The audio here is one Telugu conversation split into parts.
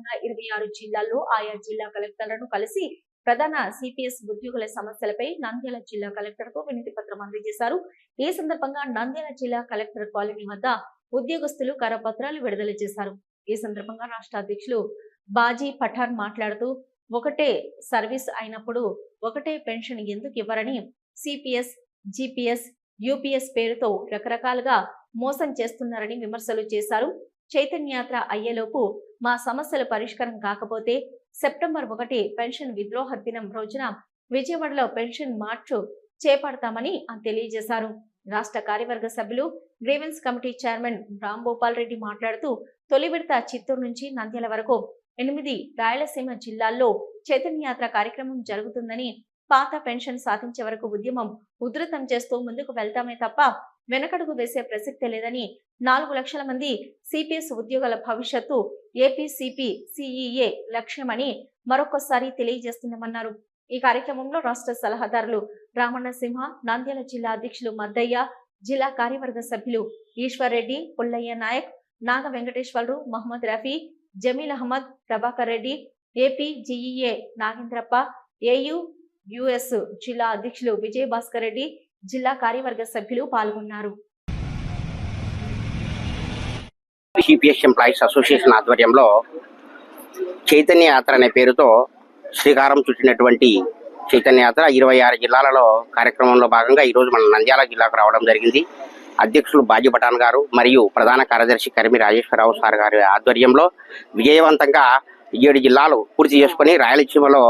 వ్యాప్తంగా ఇరవై ఆరు జిల్లాల్లో ఆయా జిల్లా కలెక్టర్లను కలిసి ప్రధాన సిపిఎస్ ఉద్యోగుల సమస్యలపై నంద్యాల జిల్లా కలెక్టర్కు వినతి పత్రం అందజేశారు. ఈ సందర్భంగా నంద్యాల జిల్లా కలెక్టర్ కాలనీ వద్ద ఉద్యోగస్తులు కరపత్రాలు విడుదల చేశారు. ఈ సందర్భంగా రాష్ట్ర అధ్యక్షులు బాజీ పఠాన్ మాట్లాడుతూ ఒకటే సర్వీస్ అయినప్పుడు ఒకటే పెన్షన్ ఎందుకు ఇవ్వరని సిపిఎస్ జిపిఎస్ యూపీఎస్ పేరుతో రకరకాలుగా మోసం చేస్తున్నారని విమర్శలు చేశారు. చైతన్యాత్ర అయ్యేలోపు మా సమస్యల పరిష్కారం కాకపోతే సెప్టెంబర్ ఒకటి పెన్షన్ విద్రోహ దినం రోజున విజయవాడలో పెన్షన్ మార్చు చేపడతామని తెలియజేశారు. రాష్ట్ర కార్యవర్గ సభ్యులు grievance committee chairman Rambhupal Reddy మాట్లాడుతూ తొలి విడత చిత్తూరు నుంచి నంద్యాల వరకు ఎనిమిది రాయలసీమ జిల్లాల్లో చైతన్యయాత్ర కార్యక్రమం జరుగుతుందని పాత పెన్షన్ సాధించే వరకు ఉద్యమం ఉధృతం చేస్తూ ముందుకు వెళ్తామే తప్ప వెనకడుగు వేసే ప్రసక్తే లేదని నాలుగు లక్షల మంది సిపిఎస్ ఉద్యోగుల భవిష్యత్తు ఏపీసీపీ సిఈఏ లక్ష్యమని మరొకసారి తెలియజేస్తున్నామన్నారు. ఈ కార్యక్రమంలో రాష్ట్ర సలహాదారులు రామన్న సింహ నంద్యాల జిల్లా అధ్యక్షులు మద్దయ్య జిల్లా కార్యవర్గ సభ్యులు Eshwar Reddy Pullayya Naik Naga Venkateswararao Mohammed Rafi Jameel Ahmed Prabhakar Reddy AP GEA Nagendrappa AU US జిల్లా అధ్యక్షులు విజయ్ భాస్కర్ రెడ్డి జిల్లా కార్యవర్గ సభ్యులు పాల్గొన్నారు. సిపిఎస్ ఎంప్లాయీస్ అసోసియేషన్ ఆధ్వర్యంలో చైతన్య యాత్ర అనే పేరుతో శ్రీకారం చుట్టినటువంటి చైతన్య యాత్ర ఇరవై ఆరు జిల్లాలలో కార్యక్రమంలో భాగంగా ఈరోజు మన నంద్యాల జిల్లాకు రావడం జరిగింది. అధ్యక్షులు బాజీ పఠాన్ గారు మరియు ప్రధాన కార్యదర్శి కరిమి రాజేశ్వరరావు సార్ గారి ఆధ్వర్యంలో విజయవంతంగా ఏడు జిల్లాలు పూర్తి చేసుకుని రాయలసీమలో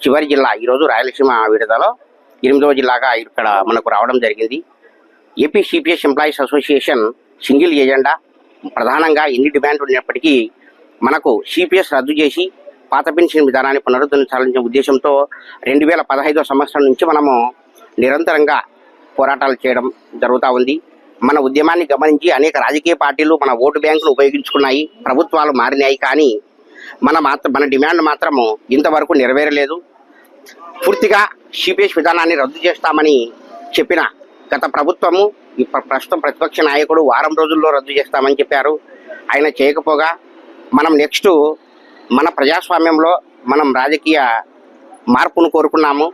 చివరి జిల్లా ఈరోజు రాయలసీమ విడుదలలో ఎనిమిదవ జిల్లాగా ఇక్కడ మనకు రావడం జరిగింది. AP CPS employees association single agenda ప్రధానంగా ఎన్ని డిమాండ్ ఉన్నప్పటికీ మనకు సిపిఎస్ రద్దు చేసి పాత పెన్షన్ విధానాన్ని పునరుద్ధరించాలనే ఉద్దేశంతో రెండు వేల పదహైదో సంవత్సరం నుంచి మనము నిరంతరంగా పోరాటాలు చేయడం జరుగుతూ ఉంది. మన ఉద్యమాన్ని గమనించి అనేక రాజకీయ పార్టీలు మన ఓటు బ్యాంకులు ఉపయోగించుకున్నాయి. ప్రభుత్వాలు మారినాయి కానీ మన మాత్ర మన డిమాండ్ మాత్రము ఇంతవరకు నెరవేరలేదు. పూర్తిగా సిపిఎస్ విధానాన్ని రద్దు చేస్తామని చెప్పిన గత ప్రభుత్వము ప్రస్తుతం ప్రతిపక్ష నాయకుడు వారం రోజుల్లో రద్దు చేస్తామని చెప్పారు. ఆయన చేయకపోగా మనం నెక్స్ట్ మన ప్రజాస్వామ్యంలో మనం రాజకీయ మార్పును కోరుకున్నాము.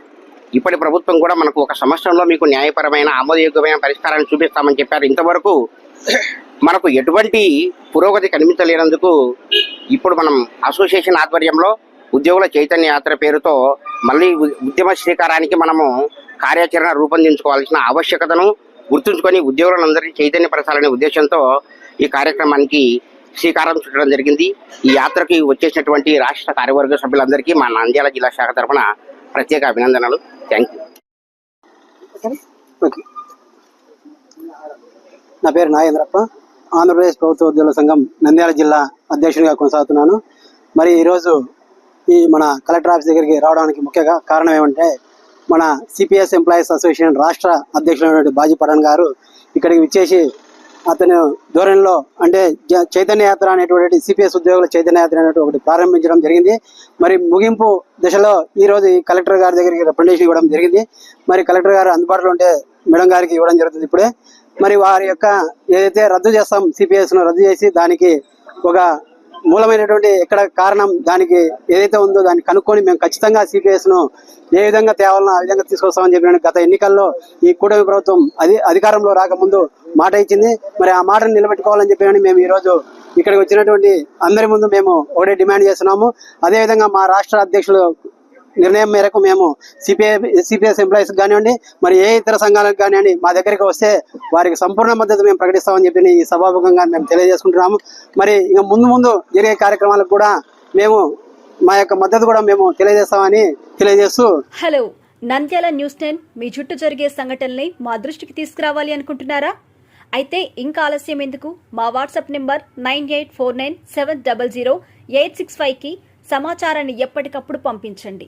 ఇప్పటి ప్రభుత్వం కూడా మనకు ఒక సంవత్సరంలో మీకు న్యాయపరమైన ఆమోదయోగ్యమైన పరిష్కారాన్ని చూపిస్తామని చెప్పారు. ఇంతవరకు మనకు ఎటువంటి పురోగతి కనిపించలేనందుకు ఇప్పుడు మనం అసోసియేషన్ ఆధ్వర్యంలో ఉద్యోగుల చైతన్య యాత్ర పేరుతో మళ్ళీ ఉద్యమ శ్రీకారానికి మనము కార్యాచరణ రూపొందించుకోవాల్సిన ఆవశ్యకతను గుర్తుంచుకొని ఉద్యోగులందరినీ చైతన్యపరచాలనే ఉద్దేశంతో ఈ కార్యక్రమానికి శ్రీకారం చుట్టడం జరిగింది. ఈ యాత్రకి వచ్చేసినటువంటి రాష్ట్ర కార్యవర్గ సభ్యులందరికీ మా నంద్యాల జిల్లా శాఖ తరఫున ప్రత్యేక అభినందనలు. Thank you. ఓకే. నా పేరు నాగేంద్రప్ప. ఆంధ్రప్రదేశ్ ప్రభుత్వ ఉద్యోగుల సంఘం నంద్యాల జిల్లా అధ్యక్షునిగా కొనసాగుతున్నాను. మరి ఈరోజు ఈ మన కలెక్టర్ ఆఫీస్ దగ్గరికి రావడానికి ముఖ్య కారణం ఏమంటే మన సిపిఎస్ ఎంప్లాయీస్ అసోసియేషన్ రాష్ట్ర అధ్యక్షులైనటువంటి బాజీ పఠాన్ గారు ఇక్కడికి విచ్చేసి అతను ధోరణిలో అంటే జ- చైతన్య యాత్ర అనేటువంటి సిపిఎస్ ఉద్యోగుల చైతన్య యాత్ర అనేటువంటి ఒకటి ప్రారంభించడం జరిగింది. మరి ముగింపు దశలో ఈ రోజు ఈ కలెక్టర్ గారి దగ్గరికి రిప్రజెంటేషన్ ఇవ్వడం జరిగింది. మరి కలెక్టర్ గారు అందుబాటులో ఉంటే మేడం గారికి ఇవ్వడం జరుగుతుంది ఇప్పుడే. మరి వారి యొక్క ఏదైతే రద్దు చేస్తాం సిపిఎస్ను రద్దు చేసి దానికి ఒక మూలమైనటువంటి ఎక్కడ కారణం దానికి ఏదైతే ఉందో దాన్ని కనుక్కొని మేము ఖచ్చితంగా సిపిఎస్ను ఏ విధంగా తేవాలనో ఆ విధంగా తీసుకొస్తామని చెప్పిన గత ఎన్నికల్లో ఈ కూటమి ప్రభుత్వం అది అధికారంలో రాకముందు మాట ఇచ్చింది. మరి ఆ మాటను నిలబెట్టుకోవాలని చెప్పి మేము ఈ రోజు ఇక్కడికి వచ్చినటువంటి అందరి ముందు మేము ఒకటే డిమాండ్ చేస్తున్నాము. అదేవిధంగా మా రాష్ట్ర అధ్యక్షులు నిర్ణయం మేరకు మేము సిపిఐ సిపిఎస్ ఎంప్లాయీస్ కానివ్వండి మరి ఏ ఇతర సంఘాలకు కానివ్వండి మా దగ్గరికి వస్తే వారికి సంపూర్ణ మద్దతు మేము ప్రకటిస్తామని చెప్పి ఈ సభాముఖంగా మేము తెలియజేసుకుంటున్నాము. మరి ఇక ముందు ముందు జరిగే కార్యక్రమాలకు కూడా మేము మా యొక్క మద్దతు కూడా మేము తెలియజేస్తామని తెలియజేస్తూ హలో నంద్యాల న్యూస్ టెన్ మీ చుట్టూ జరిగే సంఘటనల్ని మా దృష్టికి తీసుకురావాలి అనుకుంటున్నారా? అయితే ఇంకా ఆలస్యం ఎందుకు? మా WhatsApp number nine eight four nine seven double zero eight six ఫైవ్కి సమాచారాన్ని ఎప్పటికప్పుడు పంపించండి.